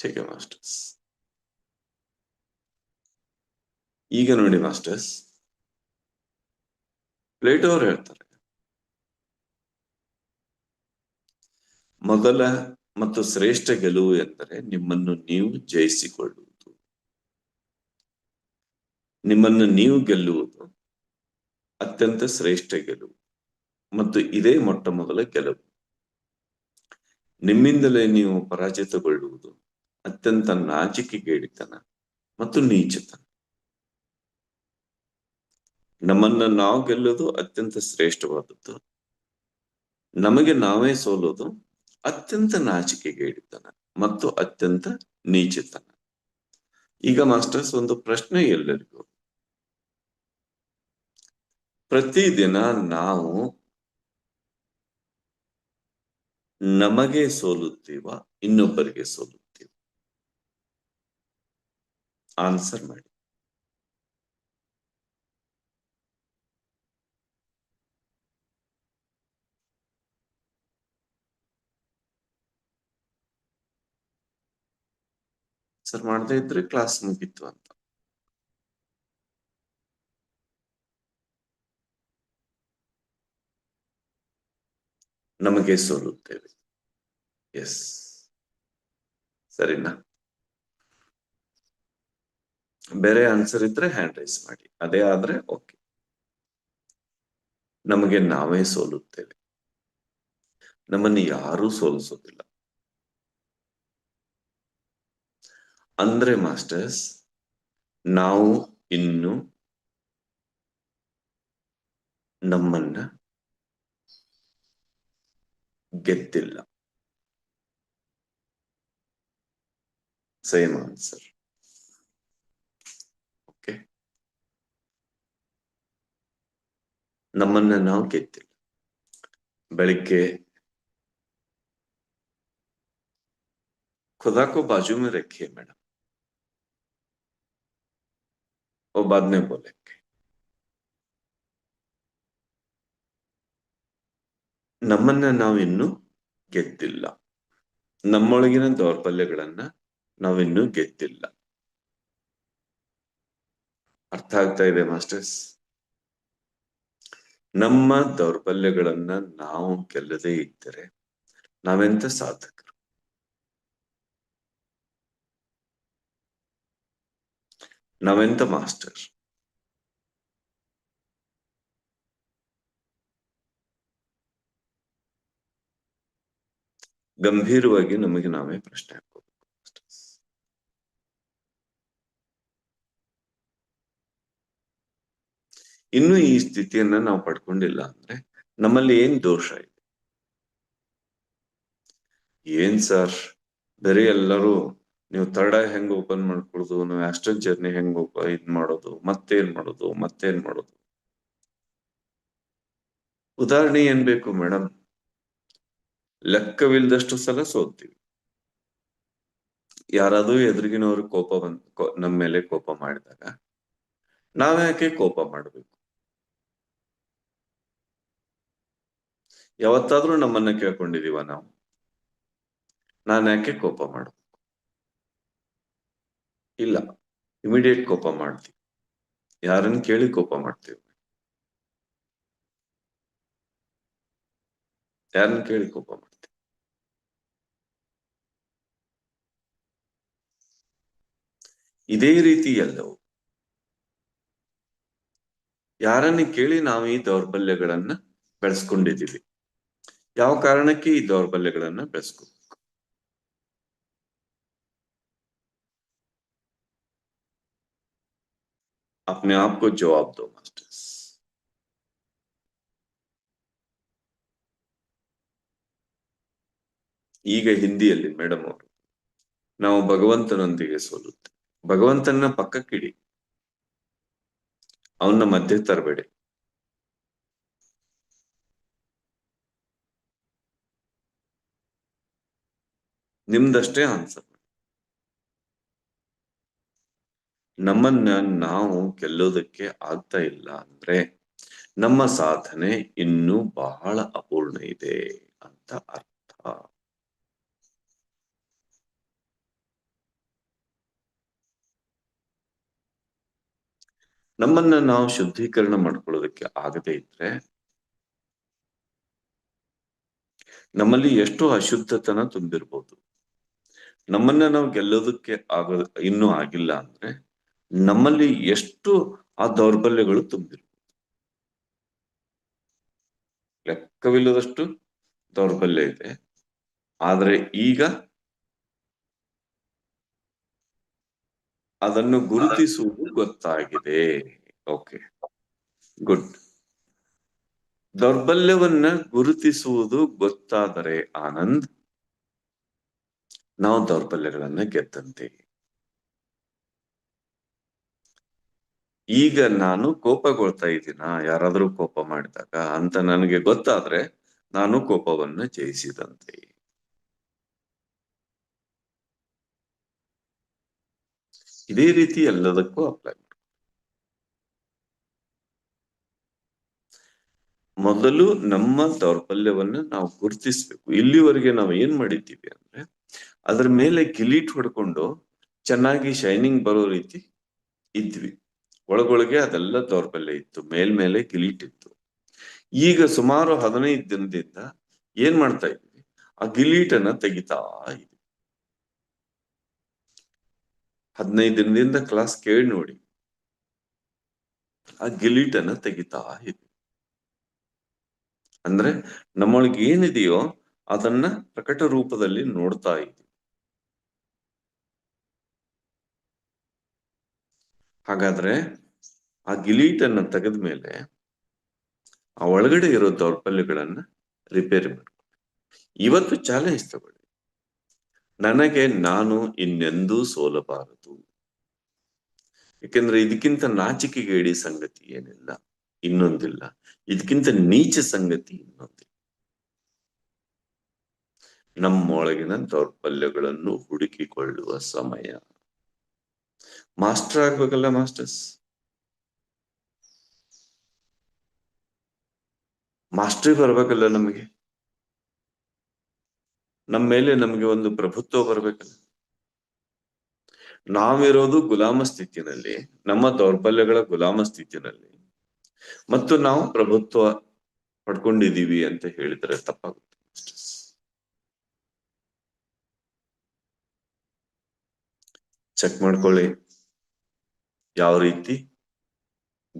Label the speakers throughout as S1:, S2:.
S1: Take masters ಈಗ ನೋಡಿ masters Plato ಅವರು ಹೇಳ್ತಾರೆ. ಮೊದಲ ಮತ್ತು ಶ್ರೇಷ್ಠ ಗೆಲುವು ಎಂದರೆ ನಿಮ್ಮನ್ನು ನೀವು ಜಯಿಸಿಕೊಳ್ಳುವುದು. ನಿಮ್ಮನ್ನು ನೀವು ಗೆಲ್ಲುವುದು ಅತ್ಯಂತ ಶ್ರೇಷ್ಠ ಗೆಲುವು ಮತ್ತು ಇದೇ ಮೊಟ್ಟ ಮೊದಲ ಗೆಲುವು. ನಿಮ್ಮಿಂದಲೇ ನೀವು ಪರಾಜಿತಗೊಳ್ಳುವುದು. ಅತ್ಯಂತ ನಾಚಿಕೆಗೇಡಿತನ ಮತ್ತು ನೀಚತನ. ನಮ್ಮನ್ನ ನಾವು ಗೆಲ್ಲೋದು ಅತ್ಯಂತ ಶ್ರೇಷ್ಠವಾದದ್ದು. ನಮಗೆ ನಾವೇ ಸೋಲೋದು ಅತ್ಯಂತ ನಾಚಿಕೆಗೇಡಿತನ ಮತ್ತು ಅತ್ಯಂತ ನೀಚತನ. ಈಗ ಮಾಸ್ಟರ್ಸ್, ಒಂದು ಪ್ರಶ್ನೆ ಎಲ್ಲರಿಗೂ. ಪ್ರತಿದಿನ ನಾವು ನಮಗೆ ಸೋಲುತ್ತೀವ, ಇನ್ನೊಬ್ಬರಿಗೆ ಸೋಲುತ್ತೀವ? ಆನ್ಸರ್ ಮಾಡಿ. ಸರ್ ಮಾಡದೇ ಇದ್ರೆ ಕ್ಲಾಸ್ ಮುಗೀತು ಅಂತ. ನಮಗೆ ಸೋಲುತ್ತೇವೆ. ಎಸ್ ಸರಿನಾ? ಬೇರೆ ಆನ್ಸರ್ ಇದ್ರೆ ಹ್ಯಾಂಡ್ ರೈಸ್ ಮಾಡಿ. ಅದೇ ಆದ್ರೆ ಓಕೆ ನಮಗೆ ನಾವೇ ಸೋಲುತ್ತೇವೆ. ನಮ್ಮನ್ನು ಯಾರೂ ಸೋಲಿಸೋದಿಲ್ಲ. ಅಂದ್ರೆ ಮಾಸ್ಟರ್ಸ್ ನಾವು ಇನ್ನು ನಮ್ಮನ್ನ ಗೆದ್ದಿಲ್ಲ. ಸೇಮ್ ಆನ್ಸರ್ ನಮ್ಮನ್ನ ನಾವು ಗೆದ್ದಿಲ್ಲ ಬೆಳಿಗ್ಗೆ खुदा को बाजू में रखिए मैडम वो बाद में बोलेंगे ನಮ್ಮನ್ನ ನಾವಿನ್ನು ಗೆದ್ದಿಲ್ಲ ನಮ್ಮೊಳಗಿನ ದೌರ್ಬಲ್ಯಗಳನ್ನ ನಾವಿನ್ನೂ ಗೆದ್ದಿಲ್ಲ ಅರ್ಥ ಆಗ್ತಾ ಇದೆ ಮಾಸ್ಟರ್ಸ್ ನಮ್ಮ ದೌರ್ಬಲ್ಯಗಳನ್ನ ನಾವು ಗೆಲ್ಲದೇ ಇದ್ದರೆ ನಾವೆಂತ ಸಾಧಕರು? ನಾವೆಂತ ಮಾಸ್ಟರ್? ಗಂಭೀರವಾಗಿ ನಮಗೆ ನಾವೇ ಪ್ರಶ್ನೆ ಇನ್ನು ಈ ಸ್ಥಿತಿಯನ್ನ ನಾವು ಪಡ್ಕೊಂಡಿಲ್ಲ ಅಂದ್ರೆ ನಮ್ಮಲ್ಲಿ ಏನ್ ದೋಷ ಇದೆ? ಏನ್ ಸರ್? ಬರೀ ಎಲ್ಲರೂ ನೀವು ತಡ ಹೆಂಗ್ ಓಪನ್ ಮಾಡ್ಕೊಳುದು, ನೀವು ಆಸ್ಟ್ರಲ್ ಜರ್ನಿ ಹೆಂಗ್ ಇದ್ ಮಾಡೋದು, ಮತ್ತೇನ್ ಮಾಡೋದು ಮತ್ತೇನ್ ಮಾಡೋದು? ಉದಾಹರಣೆ ಏನ್ ಬೇಕು ಮೇಡಮ್ ಲೆಕ್ಕವಿಲ್ಲದಷ್ಟು ಸಲ ಸೋತೀವಿ ಯಾರಾದ್ರೂ ಎದುರಿಗಿನವರು ಕೋಪ ಬಂದ್ ನಮ್ಮ ಮೇಲೆ ಕೋಪ ಮಾಡಿದಾಗ ನಾವ್ಯಾಕೆ ಕೋಪ ಮಾಡ್ಬೇಕು? ಯಾವತ್ತಾದ್ರೂ ನಮ್ಮನ್ನ ಕೇಳ್ಕೊಂಡಿದೀವ ನಾವು. ನಾನು ಯಾಕೆ ಕೋಪ ಮಾಡು ಇಲ್ಲ ಇಮಿಡಿಯೇಟ್ ಕೋಪ ಮಾಡ್ತೀವಿ. ಯಾರನ್ನ ಕೇಳಿ ಕೋಪ ಮಾಡ್ತೀವಿ. ಯಾರನ್ನ ಕೇಳಿ ಕೋಪ ಮಾಡ್ತೀವಿ. ಇದೇ ರೀತಿ ಎಲ್ಲವು. ಯಾರನ್ನ ಕೇಳಿ ನಾವು ಈ ದೌರ್ಬಲ್ಯಗಳನ್ನ ಬೆಳೆಸ್ಕೊಂಡಿದೀವಿ ಯಾವ ಕಾರಣಕ್ಕೆ ಈ ದೌರ್ಬಲ್ಯಗಳನ್ನ ಬೆಳೆಸ್ಕೊ अपने आप को जवाब दो मास्टर्स ಈಗ ಹಿಂದಿಯಲ್ಲಿ ಮೇಡಮ್ ಅವರು ನಾವು ಭಗವಂತನೊಂದಿಗೆ ಸೋಲುತ್ತೆ ಭಗವಂತನ ಪಕ್ಕಕ್ಕಿಡಿ ಅವನ್ನ ಮಧ್ಯೆ ತರಬೇಡಿ ನಿಮ್ದಷ್ಟೇ ಆನ್ಸರ್ ನಮ್ಮನ್ನ ನಾವು ಗೆಲ್ಲೋದಕ್ಕೆ ಆಗ್ತಾ ಇಲ್ಲ ಅಂದ್ರೆ ನಮ್ಮ ಸಾಧನೆ ಇನ್ನೂ ಬಹಳ ಅಪೂರ್ಣ ಇದೆ ಅಂತ ಅರ್ಥ. ನಮ್ಮನ್ನ ನಾವು ಶುದ್ಧೀಕರಣ ಮಾಡ್ಕೊಳ್ಳೋದಕ್ಕೆ ಆಗದೆ ಇದ್ರೆ ನಮ್ಮಲ್ಲಿ ಎಷ್ಟು ಅಶುದ್ಧತನ ತುಂಬಿರ್ಬೋದು. ನಮ್ಮನ್ನ ನಾವು ಗೆಲ್ಲೋದಕ್ಕೆ ಆಗೋ ಇನ್ನೂ ಆಗಿಲ್ಲ ಅಂದ್ರೆ ನಮ್ಮಲ್ಲಿ ಎಷ್ಟು ಆ ದೌರ್ಬಲ್ಯಗಳು ತುಂಬಿರ್ಬೋದು ಲೆಕ್ಕವಿಲ್ಲದಷ್ಟು ದೌರ್ಬಲ್ಯ ಇದೆ. ಆದ್ರೆ ಈಗ ಅದನ್ನು ಗುರುತಿಸುವುದು ಗೊತ್ತಾಗಿದೆ. Okay, good. ದೌರ್ಬಲ್ಯವನ್ನ ಗುರುತಿಸುವುದು ಗೊತ್ತಾದರೆ ಆನಂದ್ ನಾವು ದೌರ್ಬಲ್ಯಗಳನ್ನ ಗೆದ್ದಂತೆ ಈಗ ನಾನು ಕೋಪಗೊಳ್ತಾ ಇದ್ದೀನ? ಯಾರಾದ್ರೂ ಕೋಪ ಮಾಡಿದಾಗ ಅಂತ ನನಗೆ ಗೊತ್ತಾದ್ರೆ ನಾನು ಕೋಪವನ್ನು ಜಯಿಸಿದಂತೆ. ಇದೇ ರೀತಿ ಎಲ್ಲದಕ್ಕೂ ಅಪ್ಲೈ ಮೊದಲು ನಮ್ಮ ದೌರ್ಬಲ್ಯವನ್ನು ನಾವು ಗುರುತಿಸ್ಬೇಕು. ಇಲ್ಲಿವರೆಗೆ ನಾವು ಏನ್ ಮಾಡಿದ್ದೀವಿ ಅಂದ್ರೆ ಮೇಲೆ ಗಿಲೀಟ್ ಹೊಡ್ಕೊಂಡು ಚೆನ್ನಾಗಿ ಶೈನಿಂಗ್ ಬರೋ ರೀತಿ ಇದ್ವಿ. ಒಳಗೊಳಗೆ ಅದೆಲ್ಲ ದೌರ್ಬಲ್ಯ ಇತ್ತು. ಮೇಲ್ಮೇಲೆ ಗಿಲೀಟ್ ಇತ್ತು. ಈಗ ಸುಮಾರು ಹದಿನೈದು ದಿನದಿಂದ ಏನ್ ಮಾಡ್ತಾ ಇದ್ವಿ? ಆ ಗಿಲೀಟನ್ನ ತೆಗಿತಾ ಇದ್ವಿ. ಹದಿನೈದು ದಿನದಿಂದ ಕ್ಲಾಸ್ ಕೇಳಿ ನೋಡಿ. ಆ ಗಿಲೀಟನ್ನ ತೆಗಿತಾ ಇದ್ವಿ. ಅಂದ್ರೆ ನಮ್ಮೊಳಗೆ ಏನಿದೆಯೋ ಅದನ್ನ ಪ್ರಕಟ ರೂಪದಲ್ಲಿ ನೋಡ್ತಾ ಇದ್ವಿ. ಹಾಗಾದ್ರೆ ಆ ಗಿಲೀಟನ್ನು ತೆಗೆದ ಮೇಲೆ ಆ ಒಳಗಡೆ ಇರೋ ದೌರ್ಬಲ್ಯಗಳನ್ನ ರಿಪೇರಿ ಮಾಡ್ಕೊಳ್ಳಿ ಇವತ್ತು ಚಾಲೆಂಜ್ ತಗೊಳ್ಳಿ ನನಗೆ, ನಾನು ಇನ್ನೆಂದೂ ಸೋಲಬಾರದು. ಯಾಕೆಂದ್ರೆ ಇದಕ್ಕಿಂತ ನಾಚಿಕೆಗೇಡಿ ಸಂಗತಿ ಏನಿಲ್ಲ, ಇನ್ನೊಂದಿಲ್ಲ. ಇದಕ್ಕಿಂತ ನೀಚ ಸಂಗತಿ ಇನ್ನೊಂದಿಲ್ಲ. ನಮ್ಮೊಳಗಿನ ದೌರ್ಬಲ್ಯಗಳನ್ನು ಹುಡುಕಿಕೊಳ್ಳುವ ಸಮಯ. ಮಾಸ್ಟರ್ ಆಗ್ಬೇಕಲ್ಲ ಮಾಸ್ಟರ್ಸ್ ಮಾಸ್ಟ್ರಿ ಬರ್ಬೇಕಲ್ಲ ನಮಗೆ. ನಮ್ಮ ಮೇಲೆ ನಮಗೆ ಒಂದು ಪ್ರಭುತ್ವ ಬರ್ಬೇಕಲ್ಲ. ನಾವಿರೋದು ಗುಲಾಮ ಸ್ಥಿತಿನಲ್ಲಿ, ನಮ್ಮ ದೌರ್ಬಲ್ಯಗಳ ಗುಲಾಮ ಸ್ಥಿತಿನಲ್ಲಿ. ಮತ್ತು ನಾವು ಪ್ರಭುತ್ವ ಪಡ್ಕೊಂಡಿದ್ದೀವಿ ಅಂತ ಹೇಳಿದರೆ ತಪ್ಪಾಗುತ್ತೆ ಚೆಕ್ ಮಾಡ್ಕೊಳ್ಳಿ. ಯಾವ ರೀತಿ?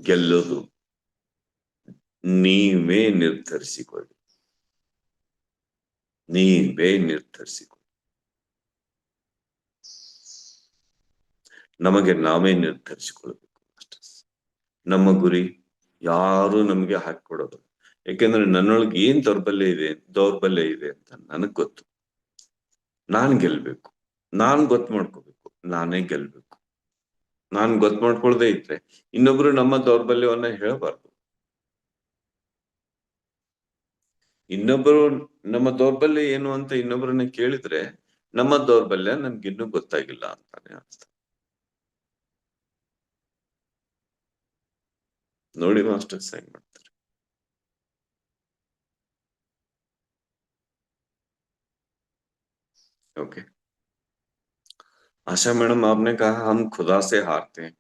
S1: ಗೆಲ್ಲೋದು. ನೀವೇ ನಿರ್ಧರಿಸಿಕೊಳ್ಳಿ. ನೀವೇ ನಿರ್ಧರಿಸಿಕೊಳ್ಳಿ. ನಮಗೆ ನಾವೇ ನಿರ್ಧರಿಸಿಕೊಳ್ಬೇಕು ನಮ್ಮ ಗುರಿ ಯಾರು ನಮಗೆ ಹಾಕಿಕೊಡೋದು ಯಾಕೆಂದ್ರೆ ನನ್ನೊಳಗೆ ಏನ್ ದೌರ್ಬಲ್ಯ ಇದೆ ದೌರ್ಬಲ್ಯ ಇದೆ ಅಂತ ನನಗ್ ಗೊತ್ತು. ನಾನ್ ಗೆಲ್ಬೇಕು. ನಾನ್ ಗೊತ್ತು ಮಾಡ್ಕೋಬೇಕು. ನಾನೇ ಗೆಲ್ಬೇಕು. ನಾನ್ ಗೊತ್ ಮಾಡ್ಕೊಳ್ದೆ ಇದ್ರೆ ಇನ್ನೊಬ್ರು ನಮ್ಮ ದೌರ್ಬಲ್ಯವನ್ನ ಹೇಳಬಾರ್ದು. ಇನ್ನೊಬ್ಬರು ನಮ್ಮ ದೌರ್ಬಲ್ಯ ಏನು ಅಂತ ಇನ್ನೊಬ್ಬರನ್ನ ಕೇಳಿದ್ರೆ ನಮ್ಮ ದೌರ್ಬಲ್ಯ ನನ್ಗಿನ್ನೂ ಗೊತ್ತಾಗಿಲ್ಲ ಅಂತಾನೆ ಅರ್ಥ. ನೋಡಿ ಮಾಸ್ಟರ್ಸ್ ಹೆಂಗ್ ಮಾಡ್ತಾರೆ. ओके आशा मैडम, आपने कहा हम खुदा से हारते हैं।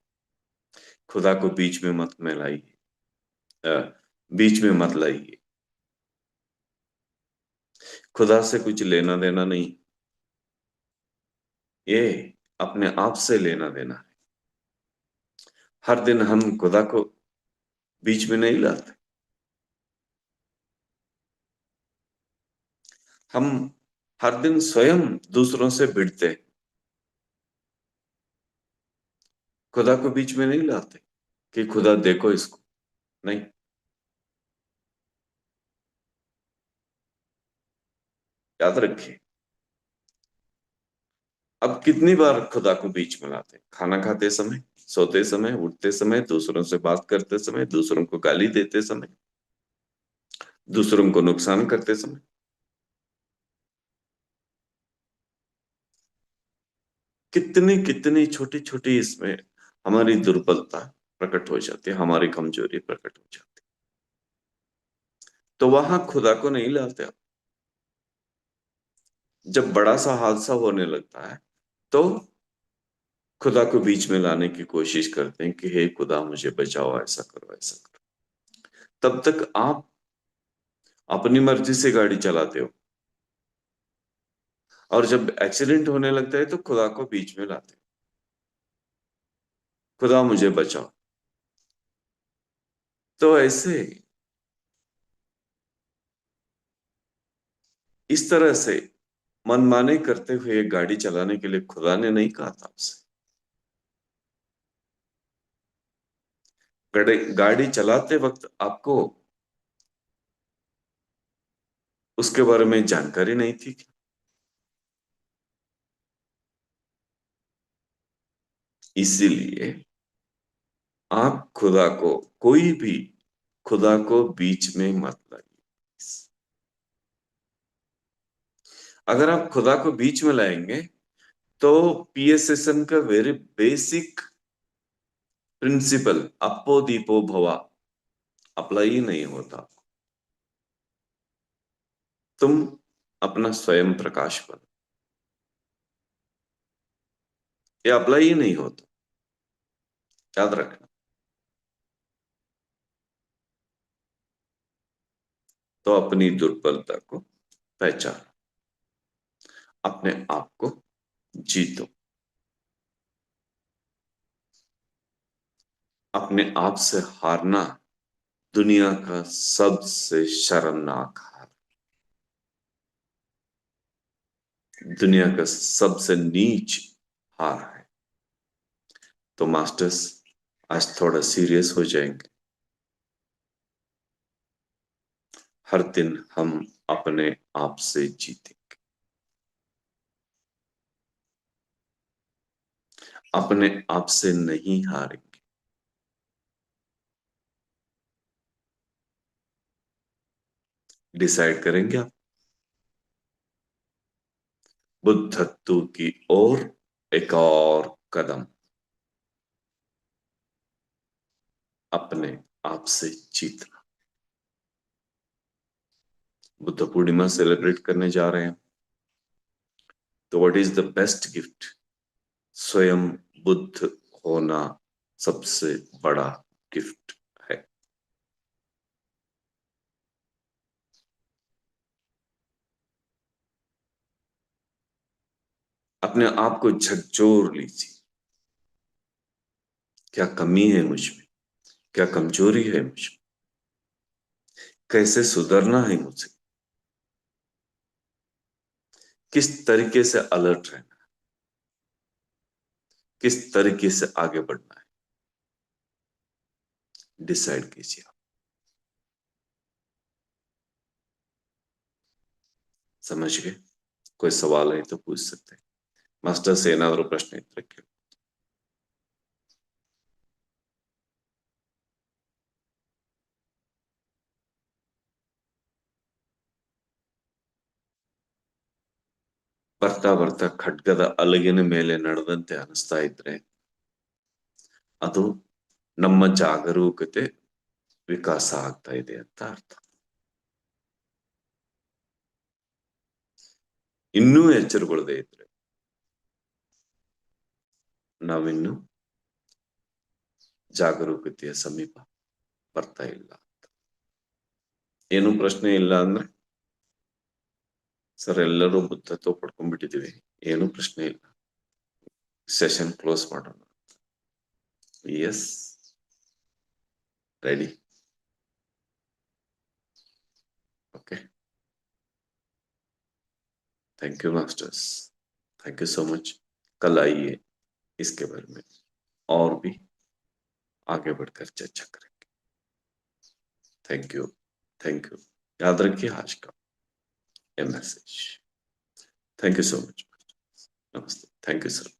S1: खुदा को बीच में मत मिलाइए। बीच में मत लाइए। खुदा से कुछ लेना देना नहीं। ये अपने आप से लेना देना है। हर दिन हम खुदा को बीच में नहीं लाते। हम हर दिन स्वयं दूसरों से भिड़ते खुदा को बीच में नहीं लाते कि खुदा देखो इसको। नहीं। याद रखिए। अब कितनी बार खुदा को बीच में लाते खाना खाते समय, सोते समय, उठते समय, दूसरों से बात करते समय, दूसरों को गाली देते समय, दूसरों को नुकसान करते समय। कितनी कितनी छोटी छोटी इसमें हमारी दुर्बलता प्रकट हो जाती है, हमारी कमज़ोरी प्रकट हो जाती है। तो वहाँ खुदा को नहीं लाते आप। जब बड़ा सा हादसा होने लगता है तो खुदा को बीच में लाने की कोशिश करते हैं कि, हे खुदा, मुझे बचाओ, ऐसा करो ऐसा करो। तब तक आप अपनी मर्ज़ी से गाड़ी चलाते हो। और जब एक्सीडेंट होने लगता है तो खुदा को बीच में लाते हो। खुदा मुझे बचाओ। तो ऐसे इस तरह से मनमाने करते हुए गाड़ी चलाने के लिए खुदा ने नहीं कहा था आपसे गाड़ी चलाते वक्त आपको उसके बारे में जानकारी नहीं थी इसीलिए आप खुदा को, कोई भी खुदा को बीच में मत लाइए। अगर आप खुदा को बीच में लाएँगे तो पीएसएसएम का वेरी बेसिक प्रिंसिपल अपो दीपो भवा अप्लाई नहीं होता। तुम अपना स्वयं प्रकाश बनो। ये अप्लाई ही नहीं होता। याद रखना। तो अपनी दुर्बलता को पहचानो। अपने आप को जीतो। अपने आप से हारना दुनिया का सबसे शर्मनाक हार। दुनिया का सबसे नीच हार है। तो मास्टर्स, आज थोड़ा सीरियस हो जाएँगे। हर दिन हम अपने आप से जीतेंगे। अपने आप से नहीं हारेंगे। डिसाइड करेंगे आप। बुद्धत्व की ओर एक और कदम। अपने आप से जीतना। बुद्ध पूर्णिमा सेलिब्रेट करने जा रहे हैं। तो what is the best gift स्वयं बुद्ध होना सबसे बड़ा गिफ्ट है। अपने आप को झकझोर लीजिए। क्या कमी है मुझमें? क्या कमज़ोरी है मुझमें? कैसे सुधरना है मुझे? किस तरीके से अलर्ट रहना है? किस तरीके से आगे बढ़ना है? डिसाइड कीजिए आप। समझ गए? कोई सवाल है तो पूछ सकते हैं। मास्टर सेना और प्रश्न रखिए ಬರ್ತಾ ಬರ್ತಾ ಖಡ್ಗದ ಅಲಗಿನ ಮೇಲೆ ನಡೆದಂತೆ ಅನಿಸ್ತಾ ಇದ್ರೆ ಅದು ನಮ್ಮ ಜಾಗರೂಕತೆ ವಿಕಾಸ ಆಗ್ತಾ ಇದೆ ಅಂತ ಅರ್ಥ. ಇನ್ನೂ ಎಚ್ಚರಗೊಳ್ಳದೆ ಇದ್ರೆ ನಾವಿನ್ನು ಜಾಗರೂಕತೆಯ ಸಮೀಪ ಬರ್ತಾ ಇಲ್ಲ ಅಂತ. ಏನು ಪ್ರಶ್ನೆ ಇಲ್ಲ ಅಂದ್ರೆ ಸರ್ ಎಲ್ಲರೂ ಬುದ್ಧತ್ವ ಪಡ್ಕೊಂಡ್ಬಿಟ್ಟಿದೀವಿ ಏನು ಪ್ರಶ್ನೆ ಇಲ್ಲ ಸೆಷನ್ ಕ್ಲೋಸ್ ಮಾಡೋಣ yes ready okay thank you masters thank you so much कल आइए इसके बारे में और भी आगे बढ़कर चर्चा करेंगे थैंक यू थैंक यू याद रखिए आज का a message. Thank you so much. Namaste. Thank you, sir.